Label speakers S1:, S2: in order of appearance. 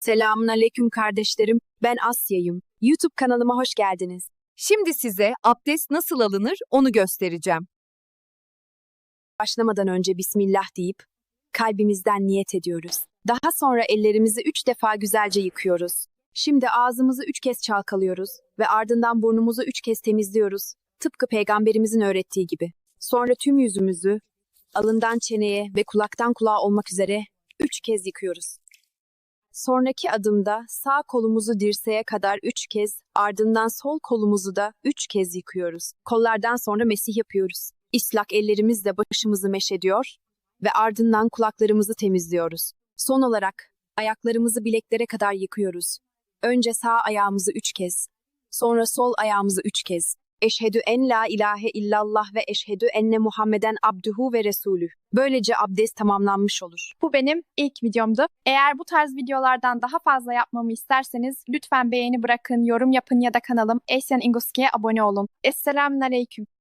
S1: Selamun aleyküm kardeşlerim. Ben Asya'yım. YouTube kanalıma hoş geldiniz.
S2: Şimdi size abdest nasıl alınır onu göstereceğim.
S1: Başlamadan önce Bismillah deyip kalbimizden niyet ediyoruz. Daha sonra ellerimizi üç defa güzelce yıkıyoruz. Şimdi ağzımızı üç kez çalkalıyoruz ve ardından burnumuzu üç kez temizliyoruz. Tıpkı peygamberimizin öğrettiği gibi. Sonra tüm yüzümüzü alından çeneye ve kulaktan kulağa olmak üzere üç kez yıkıyoruz. Sonraki adımda sağ kolumuzu dirseğe kadar üç kez, ardından sol kolumuzu da üç kez yıkıyoruz. Kollardan sonra mesih yapıyoruz. İslak ellerimizle başımızı meşediyor ve ardından kulaklarımızı temizliyoruz. Son olarak ayaklarımızı bileklere kadar yıkıyoruz. Önce sağ ayağımızı üç kez, sonra sol ayağımızı üç kez. Eşhedü en la ilahe illallah ve eşhedü enne Muhammeden abduhu ve resulü. Böylece abdest tamamlanmış olur.
S3: Bu benim ilk videomdu. Eğer bu tarz videolardan daha fazla yapmamı isterseniz lütfen beğeni bırakın, yorum yapın ya da kanalım Asian Inguski'ye abone olun. Esselamun Aleyküm.